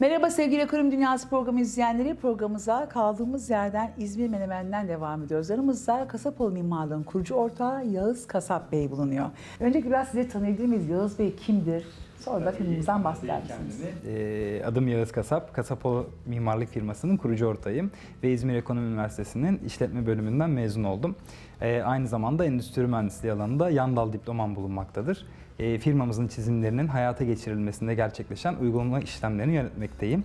Merhaba sevgili Ekonomi Dünyası programı izleyenleri. Programımıza kaldığımız yerden İzmir Menemen'den devam ediyoruz. Aramızda Kasapoğlu Mimarlığı'nın kurucu ortağı Yağız Kasap Bey bulunuyor. Öncelikle biraz sizi tanıyabilir miyiz? Yağız Bey kimdir? Sonra da filmimizden bahseder misiniz? Ee, adım Yağız Kasap. Kasapoğlu Mimarlık firmasının kurucu ortağıyım ve İzmir Ekonomi Üniversitesi'nin işletme bölümünden mezun oldum. Ee, aynı zamanda endüstri mühendisliği alanında yan dal diplomam bulunmaktadır. Ee, firmamızın çizimlerinin hayata geçirilmesinde gerçekleşen uygulama işlemlerini yönetmekteyim.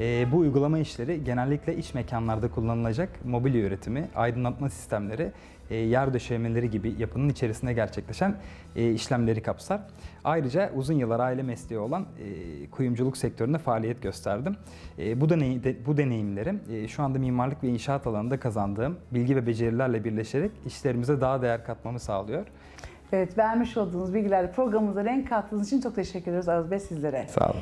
Ee, bu uygulama işleri genellikle iç mekanlarda kullanılacak mobilya üretimi, aydınlatma sistemleri, e, yer döşemeleri gibi yapının içerisinde gerçekleşen e, işlemleri kapsar. Ayrıca uzun yıllar aile mesleği olan e, kuyumculuk sektöründe faaliyet gösterdim. E, bu, deney, de- bu deneyimlerim e, şu anda mimarlık ve inşaat alanında kazandığım bilgi ve becerilerle birleşerek işlerimize daha değer katmamı sağlıyor. Evet, vermiş olduğunuz bilgilerle programımıza renk kattığınız için çok teşekkür ederiz Arız Bey sizlere. Sağ olun.